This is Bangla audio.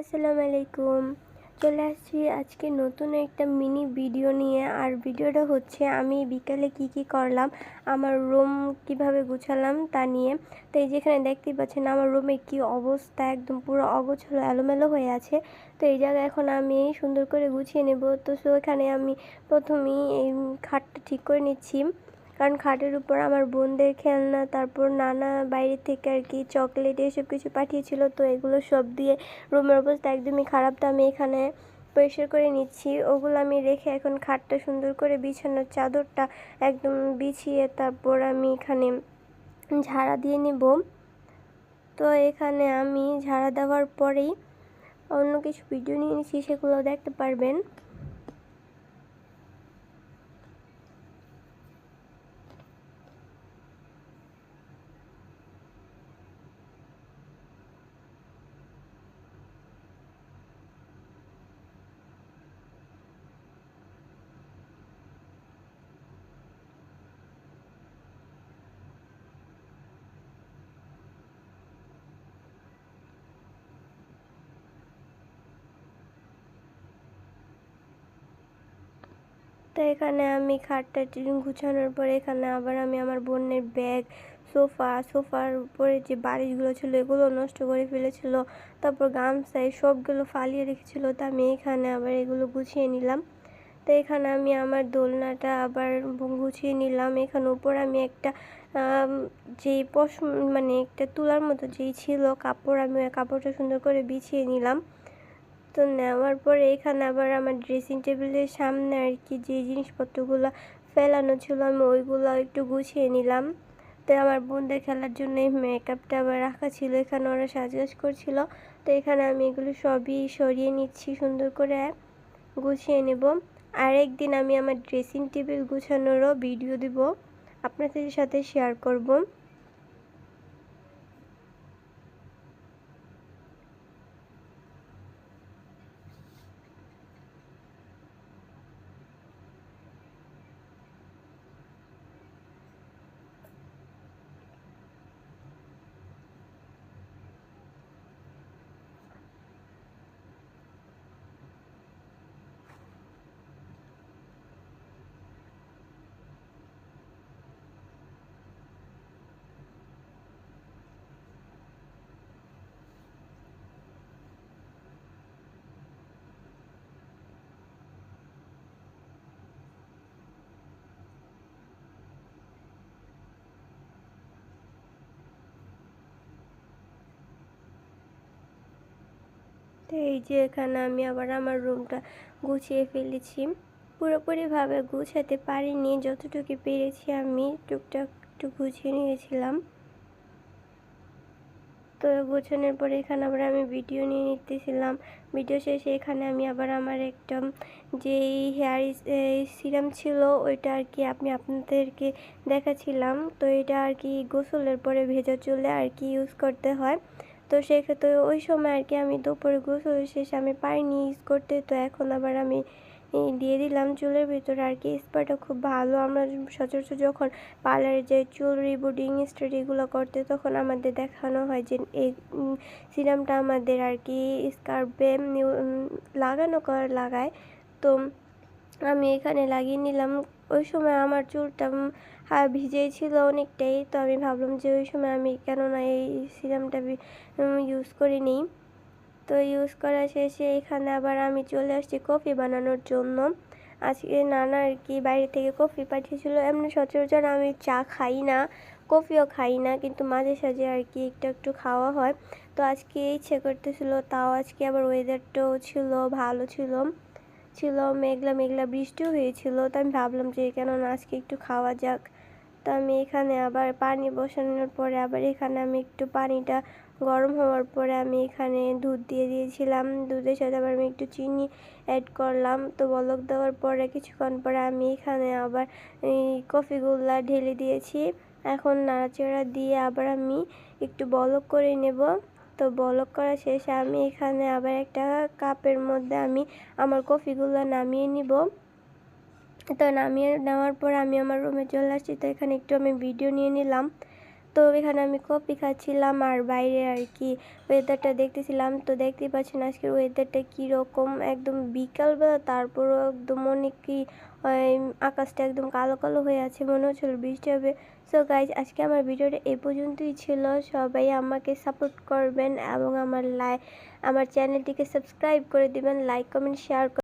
আসসালামু আলাইকুম। চলে আসছি আজকে নতুন একটা মিনি ভিডিও নিয়ে। আর ভিডিওটা হচ্ছে, আমি বিকালে কি কি করলাম, আমার রুম কীভাবে গুছালাম তা নিয়ে। তো এই যেখানে দেখতেই পাচ্ছেন, আমার রুমের কি অবস্থা, একদম পুরো অগোছালো, এলোমেলো হয়ে আছে। তো এই জায়গায় এখন আমি সুন্দর করে গুছিয়ে নেব। তো সো এখানে আমি প্রথমেই এই খাটটা ঠিক করে নিচ্ছি। কারণ খাটের উপর আমার বোনদের খেলনা, তারপর নানা বাইরে থেকে আর কি চকলেট এসব কিছু পাঠিয়েছিল, তো এগুলো সব দিয়ে রুমের অবস্থা একদমই খারাপ। তো আমি এখানে পরিষ্কার করে নিচ্ছি। ওগুলো আমি রেখে এখন খাটটা সুন্দর করে বিছানোর চাদরটা একদম বিছিয়ে তারপর আমি এখানে ঝাড়া দিয়ে নেব। তো এখানে আমি ঝাড়া দেওয়ার পরেই অন্য কিছু ভিডিও নিয়ে নিচ্ছি, সেগুলো দেখতে পারবেন। তো এখানে আমি খাটটা গুছানোর পরে এখানে আবার আমি আমার বোনের ব্যাগ, সোফা, সোফার উপরে যে বাড়িগুলো ছিল এগুলো নষ্ট করে ফেলেছিল, তারপর গামছাই সবগুলো ফালিয়ে রেখেছিল, তা আমি এখানে আবার এগুলো গুছিয়ে নিলাম। তো এখানে আমি আমার দোলনাটা আবার গুছিয়ে নিলাম। এখানে উপর আমি একটা যেই পশ মানে একটা তুলার মতো যেই ছিল, কাপড় আমি কাপড়টা সুন্দর করে বিছিয়ে নিলাম। তো নেওয়ার পরে এখানে আবার আমার ড্রেসিং টেবিলের সামনে আর কি যে জিনিসপত্রগুলো ফেলানো ছিল, আমি ওইগুলো একটু গুছিয়ে নিলাম। তো আমার বোনদের খেলার জন্য এই মেকআপটা আবার রাখা ছিল, এখানে ওরা সাজগাজ করছিল। তো এখানে আমি এগুলো সবই সরিয়ে নিচ্ছি, সুন্দর করে গুছিয়ে নেব। আর একদিন আমি আমার ড্রেসিং টেবিল গুছানোরও ভিডিও দিব, আপনাদের সাথে শেয়ার করব। তো এই যে এখানে আমি আবার আমার রুমটা গুছিয়ে ফেলেছি। পুরোপুরিভাবে গুছাতে পারিনি, যতটুকু পেরেছি আমি টুকটাক একটু গুছিয়ে নিয়েছিলাম। তো গোছানোর পরে এখানে আবার আমি ভিডিও নিয়ে নিতেছিলাম। ভিডিও শেষে এখানে আমি আবার আমার একটা যেই হেয়ার সিরাম ছিল, ওইটা আর কি আমি আপনাদেরকে দেখাছিলাম। তো এটা আর কি গোসলের পরে ভেজা চুলে আর কি ইউজ করতে হয়। তো সেক্ষেত্রে ওই সময় আর কি আমি দুপুরে গোসল শেষে আমি পাইনি ইউজ করতে, তো এখন আবার আমি দিয়ে দিলাম চুলের ভিতরে। আর কি স্পাটা খুব ভালো। আমরা সচরাচর যখন পার্লারে যে চুল রিবুডিং স্টাডিগুলো করতে, তখন আমাদের দেখানো হয় যে, এই সিরামটা আমাদের আর কি স্কার্পে লাগানো কর, লাগায়। তো আমি এখানে লাগিয়ে নিলাম। ওই সময় আমার চুলটা ভিজেই ছিল অনেকটাই। তো আমি ভাবলাম যে ওই সময় আমি কেননা এই সিরামটা ইউজ করে নিই তো ইউজ করা শেষে এখানে আবার আমি চলে আসছি কফি বানানোর জন্য। আজকে নানা আর কি বাইরে থেকে কফি পাঠিয়েছিল। এমনি সচরাচর আমি চা খাই না, কফিও খাই না, কিন্তু মাঝে সাঝে আর কি একটু একটু খাওয়া হয়। তো আজকে ইচ্ছে করতেছিল, তাও আজকে আবার ওয়েদারটাও ছিল, ভালো ছিল। ছিল, মেঘলা মেঘলা বৃষ্টিও হয়েছিল। তো আমি ভাবলাম যে, কেননা আজকে একটু খাওয়া যাক। তো আমি এখানে আবার পানি বসানোর পরে আবার এখানে আমি একটু পানিটা গরম হওয়ার পরে আমি এখানে দুধ দিয়ে দিয়েছিলাম। দুধের সাথে আবার আমি একটু চিনি অ্যাড করলাম। তো বলক দেওয়ার পরে কিছুক্ষণ পরে আমি এখানে আবার এই কফিগুলা ঢেলে দিয়েছি। এখন নাড়াচাড়া দিয়ে আবার আমি একটু বলক করে নেব। তো বলক করা শেষে আমি এখানে আবার একটা কাপের মধ্যে আমি আমার কফিগুলো নামিয়ে নিব। তো নামিয়ে নেওয়ার পর আমি আমার রুমে চলে আসছি। তো এখানে একটু আমি ভিডিও নিয়ে নিলাম। তো এখানে আমি কফি খাচ্ছিলাম আর বাইরে আর কি ওয়েদারটা দেখতেছিলাম। তো দেখতেই পাচ্ছেন আজকের ওয়েদারটা কীরকম একদম বিকালবেলা, তারপরও একদম অনেক কি আকাশটা একদম কালো কালো হয়ে আছে, মনে হচ্ছিল বৃষ্টি হবে। সো গাইজ আজকে আমার ভিডিওটা এই পর্যন্তই ছিল। সবাই আমাকে সাপোর্ট করবেন এবং আমার লাই, আমার চ্যানেলটিকে সাবস্ক্রাইব করে দিবেন লাইক কমেন্ট শেয়ার